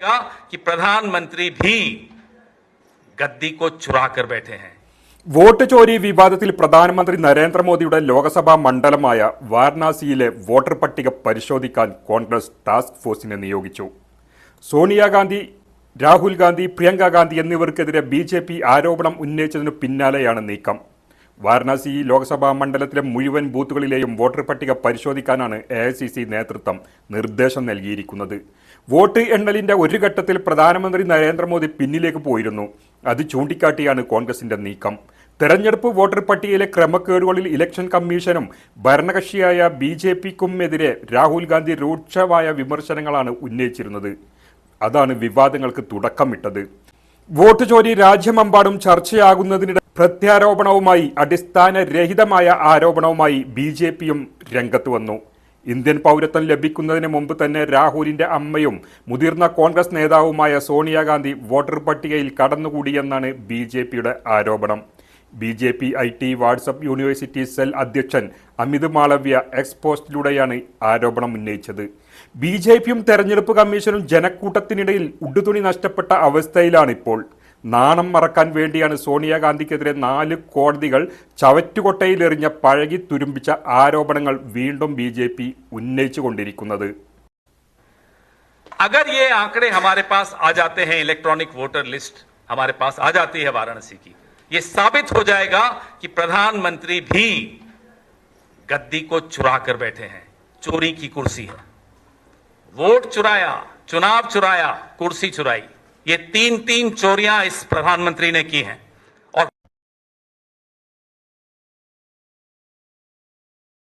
कि प्रधानमंत्री भी गद्दी को चुरा कर बैठे हैं। വോട്ട് ചോരി വിവാദത്തിൽ പ്രധാനമന്ത്രി നരേന്ദ്രമോദിയുടെ ലോക്സഭാ മണ്ഡലമായ വാരണാസിയിലെ വോട്ടർ പട്ടിക പരിശോധിക്കാൻ കോൺഗ്രസ് ടാസ്ക് ഫോഴ്സിനെ നിയോഗിച്ചു. സോണിയാഗാന്ധി രാഹുൽ ഗാന്ധി ഗാന്ധി എന്നിവർക്കെതിരെ ബി ആരോപണം ഉന്നയിച്ചതിനു പിന്നാലെയാണ് നീക്കം. വാരണാസി ലോക്സഭാ മണ്ഡലത്തിലെ മുഴുവൻ ബൂത്തുകളിലെയും വോട്ടർ പട്ടിക പരിശോധിക്കാനാണ് എ ഐ സി സി നേതൃത്വം നിർദ്ദേശം നൽകിയിരിക്കുന്നത്. വോട്ട് എണ്ണലിന്റെ ഒരു ഘട്ടത്തിൽ പ്രധാനമന്ത്രി നരേന്ദ്രമോദി പിന്നിലേക്ക് പോയിരുന്നു. അത് ചൂണ്ടിക്കാട്ടിയാണ് കോൺഗ്രസിന്റെ നീക്കം. തെരഞ്ഞെടുപ്പ് വോട്ടർ പട്ടികയിലെ ക്രമക്കേടുകളിൽ ഇലക്ഷൻ കമ്മീഷനും ഭരണകക്ഷിയായ ബി ജെ പിക്കുമെതിരെ രാഹുൽ ഗാന്ധി രൂക്ഷമായ വിമർശനങ്ങളാണ് ഉന്നയിച്ചിരുന്നത്. അതാണ് വിവാദങ്ങൾക്ക് തുടക്കമിട്ടത്. വോട്ട് ചോരി രാജ്യമെമ്പാടും ചർച്ചയാകുന്നതിനിടെ പ്രത്യാരോപണവുമായി അടിസ്ഥാനരഹിതമായ ആരോപണവുമായി ബി ജെ പിയും രംഗത്ത് വന്നു. ഇന്ത്യൻ പൗരത്വം ലഭിക്കുന്നതിന് മുമ്പ് തന്നെ രാഹുലിന്റെ അമ്മയും മുതിർന്ന കോൺഗ്രസ് നേതാവുമായ സോണിയാഗാന്ധി വോട്ടർ പട്ടികയിൽ കടന്നുകൂടിയെന്നാണ് ബി ജെ പിയുടെ ആരോപണം. B J P I T WhatsApp university cell അധ്യക്ഷൻ അമിത് മാളവ്യ എക്സ് പോസ്റ്റിലൂടെയാണ് ആരോപണം ഉന്നയിച്ചത്. ബി ജെ പിയും തെരഞ്ഞെടുപ്പ് കമ്മീഷനും ജനക്കൂട്ടത്തിനിടയിൽ ഉടുതുണി നഷ്ടപ്പെട്ട അവസ്ഥയിലാണിപ്പോൾ. നാണം മറക്കാൻ വേണ്ടിയാണ് സോണിയാഗാന്ധിക്കെതിരെ നാല് കോടതികൾ ചവറ്റുകൊട്ടയിലെറിഞ്ഞ പഴകി തുരുമ്പിച്ച ആരോപണങ്ങൾ വീണ്ടും ബി ജെ പി ഉന്നയിച്ചുകൊണ്ടിരിക്കുന്നത് अगर ये आंकड़े हमारे पास आ जाते हैं इलेक्ट्रॉनिक वोटर लिस्ट हमारे पास आ जाती है वाराणसी की ये साबित हो जाएगा कि प्रधानमंत्री भी गद्दी को चुरा कर बैठे हैं चोरी की कुर्सी है वोट चुराया चुनाव चुराया कुर्सी चुराई ये तीन तीन चोरियाँ इस प्रधानमंत्री ने की हैं।